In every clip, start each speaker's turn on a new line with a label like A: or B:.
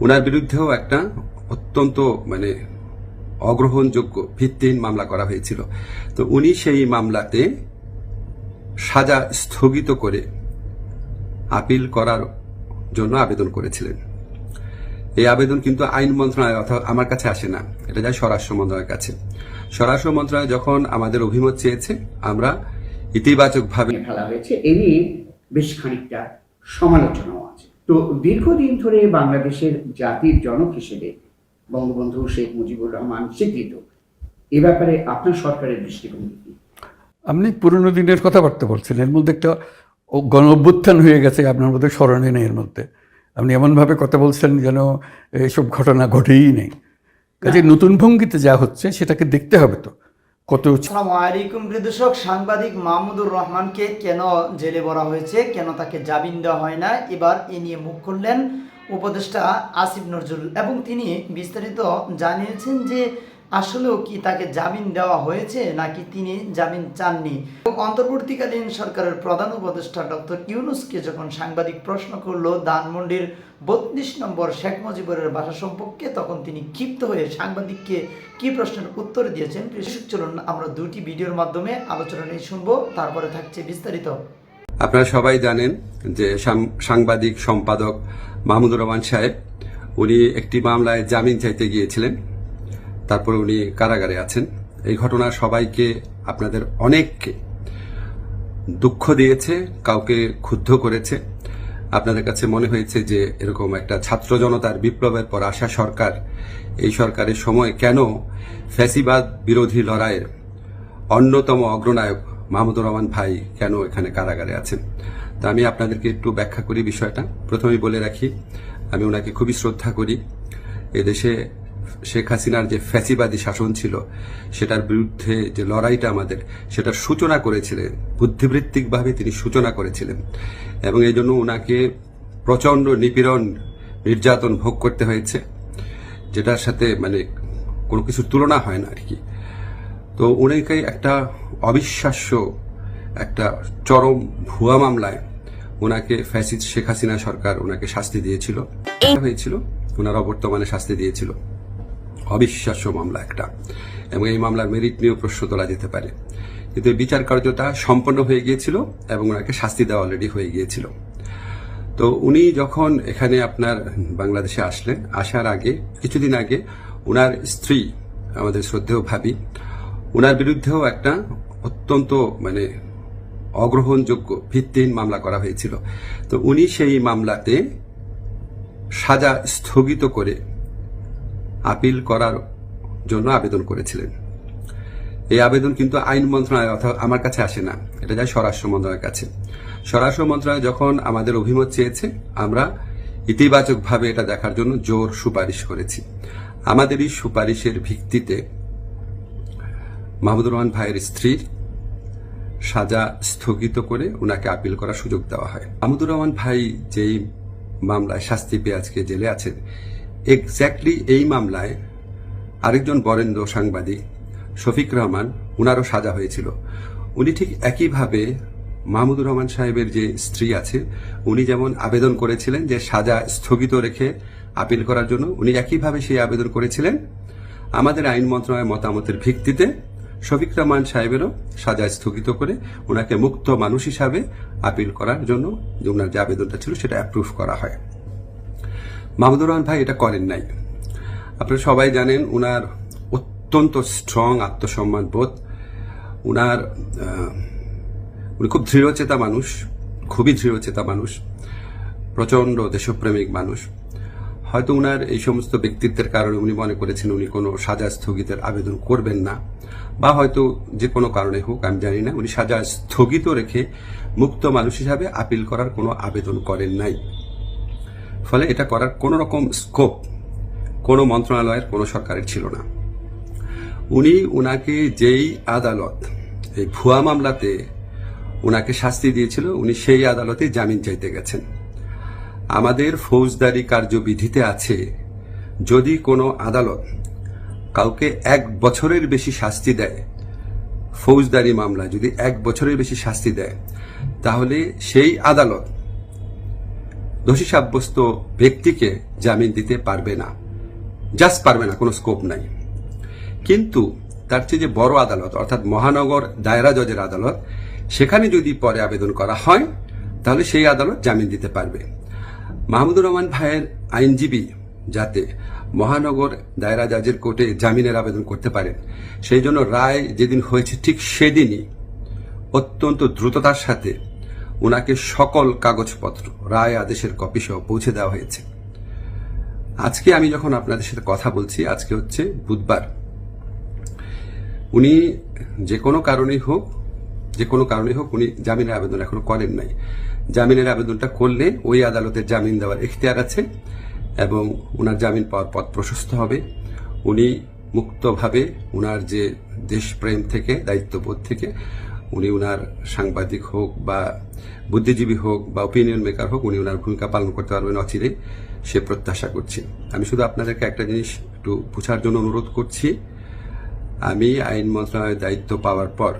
A: ওনার বিরুদ্ধেও একটা অত্যন্ত মানে অগ্রহণযোগ্য ভিত্তিহীন মামলা করা হয়েছিল। তো উনি সেই মামলাতে সাজা স্থগিত করে আপিল করার জন্য আবেদন করেছিলেন। এই আবেদন কিন্তু আইন মন্ত্রণালয় অর্থাৎ আমার কাছে আসে না। এটা যায় স্বরাষ্ট্র মন্ত্রণালয়ের কাছে। স্বরাষ্ট্র মন্ত্রণালয় যখন আমাদের অভিমত চেয়েছে, আমরা ইতিবাচকভাবে
B: ফেলা হয়েছে। এরই বেশ খানিকটা সমালোচনাও আছে। তো দীর্ঘদিন ধরে বাংলাদেশের জাতির জনক হিসেবে বঙ্গবন্ধু শেখ মুজিবুর রহমান স্বীকৃত। এ ব্যাপারে আপনার সরকারের দৃষ্টিভঙ্গি কি?
C: আপনি পুরনো দিনের কথাবার্তা বলছেন এর মধ্যে একটা গণ অভ্যুত্থান হয়ে গেছে আপনার মধ্যে স্মরণে নেই এর মধ্যে। আপনি এমনভাবে কথা বলছেন যেন এইসব ঘটনা ঘটেই নেই। কাজে নতুন ভঙ্গিতে যা হচ্ছে সেটাকে দেখতে হবে তো। কত
D: আসসালামু আলাইকুম দর্শক, সাংবাদিক মাহমুদুর রহমানকে কেন জেলে ভরা হয়েছে, কেন তাকে জামিন দেওয়া হয় না? এবার এ নিয়ে মুখ খুললেন উপদেষ্টা আসিফ নজরুল এবং তিনি বিস্তারিত জানিয়েছেন যে আসলেও কি তাকে জামিন দেওয়া হয়েছে নাকি তিনি জামিন চাননি? অন্তর্বর্তীকালীন সরকারের প্রধান উপদেষ্টা ডক্টর ইউনুসকে যখন সাংবাদিক প্রশ্ন করল ধানমন্ডির বত্রিশ নম্বর শেখ মুজিবুরের বাসা সম্পর্কে তখন তিনি ক্ষিপ্ত হয়ে সাংবাদিককে কি প্রশ্নের উত্তর দিয়েছেন দর্শক, চলুন আমরা দুটি ভিডিওর মাধ্যমে আলোচনা নিয়ে শুনব। তারপরে থাকছে বিস্তারিত।
A: আপনারা সবাই জানেন যে সাংবাদিক সম্পাদক মাহমুদুর রহমান সাহেব উনি একটি মামলায় জামিন চাইতে গিয়েছিলেন। তারপরে উনি কারাগারে আছেন। এই ঘটনা সবাইকে, আপনাদের অনেককে দুঃখ দিয়েছে, কাউকে ক্ষুব্ধ করেছে। আপনাদের কাছে মনে হয়েছে যে এরকম একটা ছাত্র জনতার বিপ্লবের পর আসা সরকার, এই সরকারের সময় কেন ফ্যাসিবাদ বিরোধী লড়াইয়ের অন্যতম অগ্রনায়ক মাহমুদুর রহমান ভাই কেন এখানে কারাগারে আছেন? তা আমি আপনাদেরকে একটু ব্যাখ্যা করি বিষয়টা। প্রথমেই বলে রাখি, আমি ওনাকে খুবই শ্রদ্ধা করি। এদেশে শেখ হাসিনার যে ফ্যাসিবাদী শাসন ছিল সেটার বিরুদ্ধে যে লড়াইটা আমাদের সেটার সূচনা করেছিলেন বুদ্ধিবৃত্তিকভাবে তিনি সূচনা করেছিলেন। এবং এই জন্য ওনাকে প্রচণ্ড নিপীড়ন নির্যাতন ভোগ করতে হয়েছে যেটার সাথে মানে কোনো কিছুর তুলনা হয় না আর কি। তো উনাকে একটা অবিশ্বাস্য একটা চরম ভুয়া মামলায় ওনাকে ফ্যাসিদ শেখ হাসিনা সরকার ওনাকে শাস্তি দিয়েছিল। হয়েছিল ওনারা বর্তমানে শাস্তি দিয়েছিল। অবিশ্বাস্য মামলা একটা। এবং এই মামলার মেরিট নিয়েও প্রশ্ন তোলা যেতে পারে। কিন্তু বিচার কার্যটা সম্পন্ন হয়ে গিয়েছিল এবং ওনাকে শাস্তি দেওয়া অলরেডি হয়ে গিয়েছিল। তো উনি যখন এখানে আপনার বাংলাদেশে আসলেন, আসার আগে, কিছুদিন আগে ওনার স্ত্রী, আমাদের শ্রদ্ধেয় ভাবি ওনার বিরুদ্ধেও একটা অত্যন্ত মানে অগ্রহণযোগ্য ভিত্তিহীন মামলা করা হয়েছিল। তো উনি সেই মামলাতে সাজা স্থগিত করে আপিল করার জন্য আবেদন করেছিলেন। এই আবেদন কিন্তু আইন মন্ত্রণালয় অর্থাৎ আমার কাছে আসে না। এটা যায় স্বরাষ্ট্র মন্ত্রণালয়ের কাছে। স্বরাষ্ট্র মন্ত্রণালয় যখন আমাদের অভিমত চেয়েছে, আমরা ইতিবাচকভাবে এটা দেখার জন্য জোর সুপারিশ করেছি। আমাদের এই সুপারিশের ভিত্তিতে মাহমুদুর রহমান ভাইয়ের স্ত্রীর সাজা স্থগিত করে ওনাকে আপিল করার সুযোগ দেওয়া হয়। মাহমুদুর রহমান ভাই যেই মামলায় শাস্তি পেয়ে আজকে জেলে আছেন এক্স্যাক্টলি এই মামলায় আরেকজন বরেন্দ্র সাংবাদিক, শফিক রহমান, উনারও সাজা হয়েছিল। উনি ঠিক একইভাবে মাহমুদুর রহমান সাহেবের যে স্ত্রী আছে, উনি যেমন আবেদন করেছিলেন যে সাজা স্থগিত রেখে আপিল করার জন্য, উনি একইভাবে সেই আবেদন করেছিলেন। আমাদের আইন মন্ত্রণালয়ের মতামতের ভিত্তিতে শফিক রহমান সাহেবেরও সাজা স্থগিত করে ওনাকে মুক্ত মানুষ হিসাবে আপিল করার জন্য যে ওনার যে আবেদনটা ছিল সেটা অ্যাপ্রুভ করা হয়। মাহমুদুর রহমান ভাই এটা করেন নাই। আপনারা সবাই জানেন উনার অত্যন্ত স্ট্রং আত্মসম্মান বোধ। উনার উনি খুব দৃঢ়চেতা মানুষ, খুবই দৃঢ়চেতা মানুষ, প্রচণ্ড দেশপ্রেমিক মানুষ। হয়তো উনার এই সমস্ত ব্যক্তিত্বের কারণে উনি মনে করেছেন উনি কোনো সাজা স্থগিতের আবেদন করবেন না, বা হয়তো যে কোনো কারণে হোক, আমি জানি না। উনি সাজা স্থগিত রেখে মুক্ত মানুষ হিসাবে আপিল করার কোনো আবেদন করেন নাই। ফলে এটা করার কোনো রকম স্কোপ কোনো মন্ত্রণালয়ের, কোনো সরকারের ছিল না। উনি উনাকে যেই আদালত, এই ভুয়া মামলাতে উনাকে শাস্তি দিয়েছিল, উনি সেই আদালতে জামিন চাইতে গেছেন। আমাদের ফৌজদারি কার্যবিধিতে আছে, যদি কোনো আদালত কাউকে এক বছরের বেশি শাস্তি দেয়, ফৌজদারি মামলা যদি এক বছরের বেশি শাস্তি দেয়, তাহলে সেই আদালত দোষী সাব্যস্ত ব্যক্তিকে জামিন দিতে পারবে না। জাস্ট পারবে না, কোনো স্কোপ নাই। কিন্তু তার চেয়ে যে বড় আদালত, অর্থাৎ মহানগর দায়রা জজের আদালত, সেখানে যদি পরে আবেদন করা হয়, তাহলে সেই আদালত জামিন দিতে পারবে। মাহমুদুর রহমান ভাইয়ের আইনজীবী যাতে মহানগর দায়রা জাজের কোর্টে জামিনের আবেদন করতে পারেন, সেই জন্য রায় যেদিন হয়েছে ঠিক সেদিনই অত্যন্ত দ্রুততার সাথে ওনাকে সকল কাগজপত্র, রায় আদেশের কপি সহ পৌঁছে দেওয়া হয়েছে। আজকে আমি যখন আপনাদের সাথে কথা বলছি, আজকে হচ্ছে বুধবার। উনি যে কোনো কারণেই হোক, যে কোনো কারণেই হোক উনি জামিনের আবেদন এখনও করেন নাই। জামিনের আবেদনটা করলে ওই আদালতের জামিন দেওয়ার এখতিয়ার আছে এবং ওনার জামিন পাওয়ার পথ প্রশস্ত হবে। উনি মুক্তভাবে ওনার যে দেশপ্রেম থেকে, দায়িত্ববোধ থেকে উনি ওনার সাংবাদিক হোক বা বুদ্ধিজীবী হোক বা ওপিনিয়ন মেকার হোক, উনি ওনার ভূমিকা পালন করতে পারবেন অচিরে, সে প্রত্যাশা করছি। আমি শুধু আপনাদেরকে একটা জিনিস একটু বোঝার জন্য অনুরোধ করছি। আমি আইন মন্ত্রণালয়ের দায়িত্ব পাওয়ার পর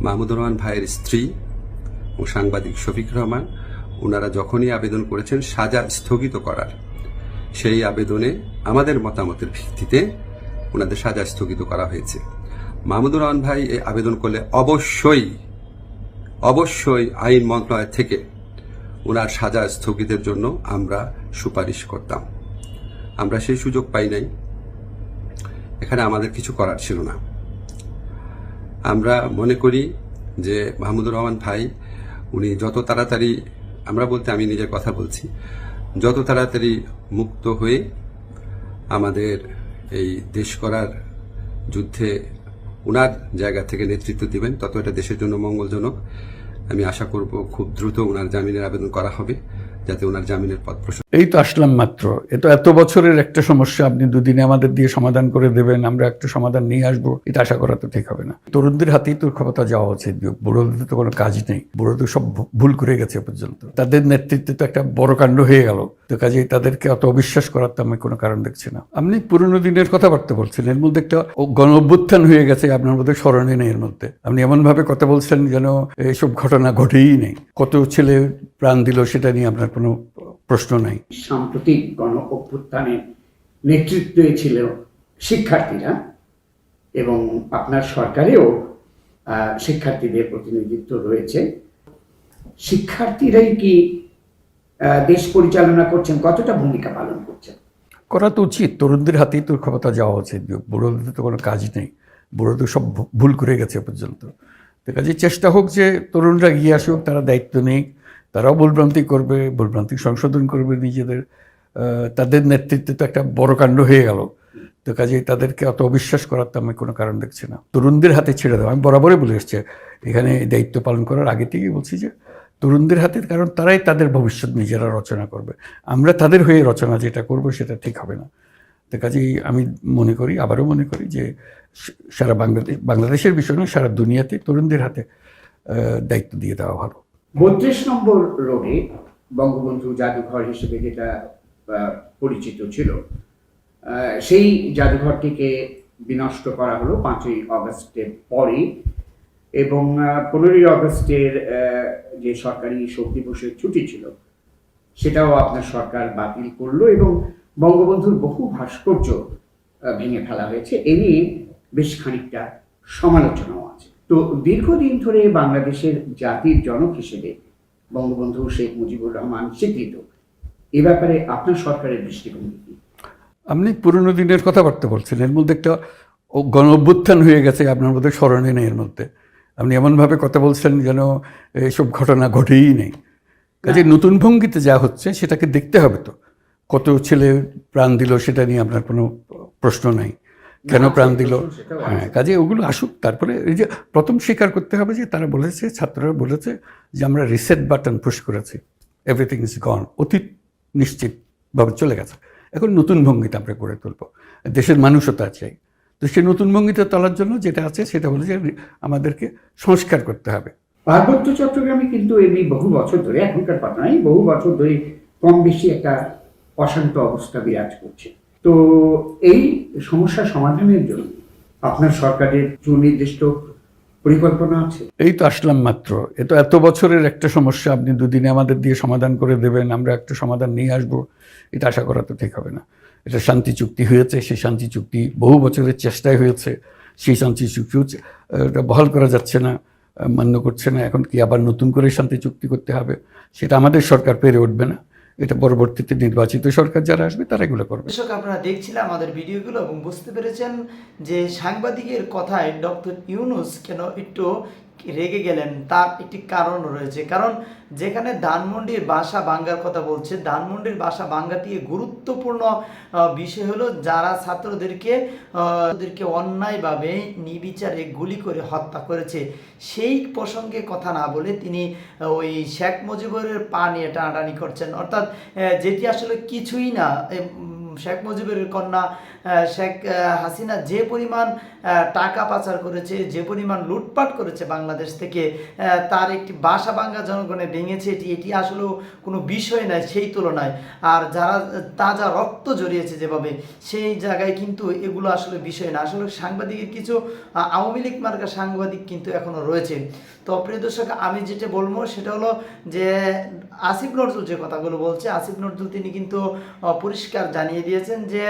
A: মাহমুদুর রহমান ভাইয়ের স্ত্রী ও সাংবাদিক শফিক রহমান ওনারা যখনই আবেদন করেছেন সাজা স্থগিত করার। সেই আবেদনে আমাদের মতামতের ভিত্তিতে ওনাদের সাজা স্থগিত করা হয়েছে। মাহমুদুর রহমান ভাই এই আবেদন করলে অবশ্যই অবশ্যই আইন মন্ত্রণালয় থেকে ওনার সাজা স্থগিতের জন্য আমরা সুপারিশ করতাম। আমরা সেই সুযোগ পাই নাই। এখানে আমাদের কিছু করার ছিল না। আমরা মনে করি যে মাহমুদুর রহমান ভাই, উনি যত তাড়াতাড়ি, আমরা বলতে আমি নিজের কথা বলছি, যত তাড়াতাড়ি মুক্ত হয়ে আমাদের এই দেশ করার যুদ্ধে ওনার জায়গা থেকে নেতৃত্ব দিবেন। তত এটা দেশের জন্য মঙ্গলজনক। আমি আশা করব খুব দ্রুত ওনার জামিনের আবেদন করা হবে। যাতে ওনার জামিনের পথ প্রশস্ত
C: এই তো আসলাম মাত্র। এ তো এত বছরের একটা সমস্যা, আপনি দুদিনে আমাদের দিয়ে সমাধান করে দেবেন, আমরা একটা সমাধান নিয়ে আসব, এটা আশা করা তো ঠিক হবে না। তরুণদের হাতেই তোর ক্ষমতা যাওয়া উচিত, বুড়োদের তো কোনো কাজ নেই, বুড়োদের সব ভুল করে গেছে পর্যন্ত। তাদের নেতৃত্বে তো একটা বড় কাণ্ড হয়ে গেল, তো কাজেই তাদেরকে অত অবিশ্বাস করার তো আমি কোনো কারণ দেখছি না। আপনি পুরনো দিনের কথাবার্তা বলছেন, এর মধ্যে একটা গণ অভ্যুত্থান হয়ে গেছে, আপনার মধ্যে স্মরণে নেই এর মধ্যে। আপনি এমনভাবে কথা বলছেন যেন এইসব ঘটনা ঘটেই নেই। কত ছেলে প্রাণ দিল সেটা নিয়ে আপনার কোনো প্রশ্ন নাই।
B: সাম্প্রতিক গণ অভ্যুত্থানের নেতৃত্বে ছিল শিক্ষার্থীরা এবং আপনার সরকারেও আহ, শিক্ষার্থীদের প্রতিনিধিত্ব রয়েছে। শিক্ষার্থীরাই কি আহ, দেশ পরিচালনা করছেন? কতটা ভূমিকা পালন করছেন?
C: করা তো উচিত। তরুণদের হাতেই তোর ক্ষমতা যাওয়া উচিত। বুড়োদের তো কোনো কাজ নেই। বুড়োদের সব ভু- ভুল করে গেছে পর্যন্ত। তো কাজে চেষ্টা হোক যে তরুণরা গিয়ে আসুক তারা দায়িত্ব নেই তারাও ভুলভ্রান্তি করবে, ভুলভ্রান্তি সংশোধন করবে নিজেদের। তাদের নেতৃত্বে তো একটা বড় কাণ্ড হয়ে গেল। তো কাজে তাদেরকে অত অবিশ্বাস করার তো আমি কোনো কারণ দেখছি না। তরুণদের হাতে ছেড়ে দেওয়া আমি বরাবরই বলে এসছি, এখানে দায়িত্ব পালন করার আগে থেকেই বলছি যে, তরুণদের হাতে, কারণ তারাই তাদের ভবিষ্যৎ নিজেরা রচনা করবে। আমরা তাদের হয়ে রচনা যেটা করব সেটা ঠিক হবে না। তো কাজেই আমি মনে করি, আবারও মনে করি যে সারা বাংলাদেশ বাংলাদেশের বিষয় নয় সারা দুনিয়াতে তরুণদের হাতে দায়িত্ব দিয়ে দেওয়া ভালো।
B: বত্রিশ নম্বর রোডে বঙ্গবন্ধু জাদুঘর হিসেবে যেটা পরিচিত ছিল সেই জাদুঘরটিকে বিনষ্ট করা হলো পাঁচই অগস্টের পরে এবং পনেরোই অগস্টের যে সরকারি শোক দিবসের ছুটি ছিল, সেটাও আপনার সরকার বাতিল করল এবং বঙ্গবন্ধুর বহু ভাস্কর্য ভেঙে ফেলা হয়েছে। এ নিয়ে বেশ খানিকটা সমালোচনাও আছে। তো দীর্ঘদিন ধরে বাংলাদেশের জাতির জনক হিসেবে বঙ্গবন্ধু শেখ মুজিবুর রহমান স্বীকৃত। এ ব্যাপারে আপনার সরকারের দৃষ্টিভঙ্গি কি?
C: আপনি পুরনো দিনের কথাবার্তা বলছেন এর মধ্যে একটা গণ অভ্যুত্থান হয়ে গেছে আপনার মধ্যে স্মরণে নেই এর মধ্যে। আপনি এমনভাবে কথা বলছেন যেন এসব ঘটনা ঘটেই নেই। কাজে নতুন ভঙ্গিতে যা হচ্ছে সেটাকে দেখতে হবে তো। কত ছেলে প্রাণ দিল সেটা নিয়ে আপনার কোনো প্রশ্ন নাই। কেন প্রাণ দিল? হ্যাঁ কাজে ওগুলো আসুক। তারপরে এই যে প্রথম স্বীকার করতে হবে যে তারা বলেছে ছাত্ররা বলেছে যে আমরা রিসেট বাটন পুশ করেছি। এভরিথিং ইজ গন অতীত নিশ্চিতভাবে চলে গেছে। এখন নতুন ভঙ্গিতে আমরা গড়ে তুলব। দেশের মানুষও তা চাই। তো সেই নতুন ভঙ্গিতে তোলার জন্য যেটা আছে সেটা হলো যে আমাদেরকে সংস্কার করতে হবে।
B: পার্বত্য চট্টগ্রামে কিন্তু এমনি বহু বছর ধরে এখনকার নয় বহু বছর ধরে কম বেশি একটা অশান্ত অবস্থা বিরাজ করছে। তো এই সমস্যা সমাধানের জন্য আপনার সরকারের সুনির্দিষ্ট পরিকল্পনা আছে।
C: এই তো আসলাম মাত্র। এ তো এত বছরের একটা সমস্যা, আপনি দুদিনে আমাদের দিয়ে সমাধান করে দেবেন, আমরা একটা সমাধান নিয়ে আসব, এটা আশা করা তো ঠিক হবে না। এটা শান্তি চুক্তি হয়েছে, সেই শান্তি চুক্তি বহু বছরের চেষ্টায় হয়েছে, সেই শান্তি চুক্তিও বহাল করা যাচ্ছে না, মান্য করছে না, এখন কি আবার নতুন করে শান্তি চুক্তি করতে হবে, সেটা আমাদের সরকার পেরে উঠবে না। এটা পরবর্তীতে নির্বাচিত সরকার যারা আসবে, তারা এগুলো করবে।
D: দর্শক আপনারা দেখছিলেন আমাদের ভিডিওগুলো এবং বুঝতে পেরেছেন যে সাংবাদিকের কথায় ডক্টর ইউনুস কেন একটু রেগে গেলেন তার একটি কারণ রয়েছে। কারণ যেখানে ধানমন্ডির বাসা বাঙ্গার কথা বলছে ধানমন্ডির বাসা দিয়ে গুরুত্বপূর্ণ বিষয় হলো যারা ছাত্রদেরকে আহ, ওদেরকে অন্যায়ভাবে নির্বিচারে গুলি করে হত্যা করেছে সেই প্রসঙ্গে কথা না বলে তিনি ওই শেখ মুজিবুরের পা নিয়ে টানাটানি করছেন। অর্থাৎ যেটি আসলে কিছুই না শেখ মুজিবের কন্যা শেখ হাসিনা যে পরিমাণ টাকা পাচার করেছে, যে পরিমাণ লুটপাট করেছে বাংলাদেশ থেকে তার একটি বাসা বাঙ্গা জনগণে ভেঙেছে, এটি এটি আসলেও কোনো বিষয় নয়, সেই তুলনায়। আর যারা তাজা রক্ত জড়িয়েছে যেভাবে, সেই জায়গায় কিন্তু এগুলো আসলে বিষয় না। আসলে সাংবাদিকের কিছু আওয়ামী লীগ মার্কা সাংবাদিক কিন্তু এখনও রয়েছে। তো প্রিয় দর্শক, আমি যেটা বলব সেটা হলো যে, আসিফ নজরুল যে কথাগুলো বলছে, আসিফ নজরুল তিনি কিন্তু পরিষ্কার জানিয়ে দিয়েছেন যে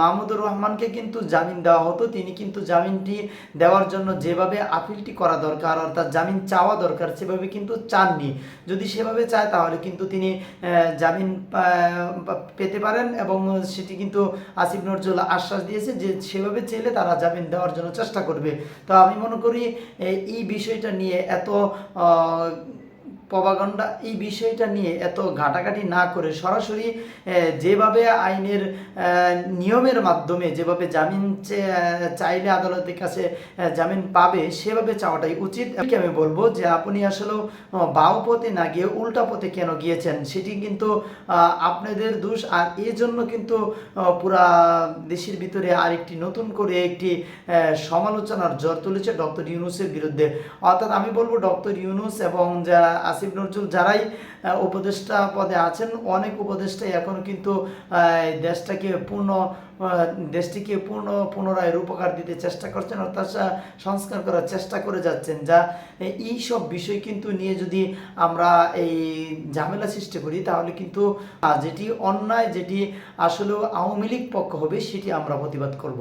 D: মাহমুদুর রহমানকে কিন্তু জামিন দেওয়া হতো। তিনি কিন্তু জামিনটি দেওয়ার জন্য যেভাবে আপিলটি করা দরকার, অর্থাৎ জামিন চাওয়া দরকার, সেভাবে কিন্তু চাননি। যদি সেভাবে চায়, তাহলে কিন্তু তিনি জামিন পেতে পারেন এবং সেটি কিন্তু আসিফ নজরুল আশ্বাস দিয়েছে যে সেভাবে চাইলে তারা জামিন দেওয়ার জন্য চেষ্টা করবে। তো আমি মনে করি এই বিষয়টা নিয়ে এত আহ, প্রবাগণ্ডা এই বিষয়টা নিয়ে এত ঘাটাঘাটি না করে সরাসরি যেভাবে আইনের নিয়মের মাধ্যমে যেভাবে জামিন চাইলে আদালতের কাছে জামিন পাবে সেভাবে চাওয়াটাই উচিত। এমনকি আমি বলব যে আপনি আসলে বাউ পথে না গিয়ে উল্টা পথে কেন গিয়েছেন সেটি কিন্তু আপনাদের দোষ। আর এই জন্য কিন্তু পুরা দেশের ভিতরে আরেকটি নতুন করে একটি সমালোচনার জ্বর তুলেছে ডক্টর ইউনুসের বিরুদ্ধে। অর্থাৎ আমি বলব ডক্টর ইউনুস এবং যারা আসিফ নজরুল যারাই উপদেষ্টা পদে আছেন, অনেক উপদেষ্টাই এখন কিন্তু দেশটাকে পূর্ণ দেশটিকে পূর্ণ, পুনরায় রূপকার দিতে চেষ্টা করছেন, অর্থাৎ সংস্কার করার চেষ্টা করে যাচ্ছেন, যা এই সব বিষয় কিন্তু নিয়ে যদি আমরা এই ঝামেলা সৃষ্টি করি, তাহলে কিন্তু যেটি অন্যায়, যেটি আসলেও আওয়ামী লীগ পক্ষ হবে, সেটি আমরা প্রতিবাদ করব।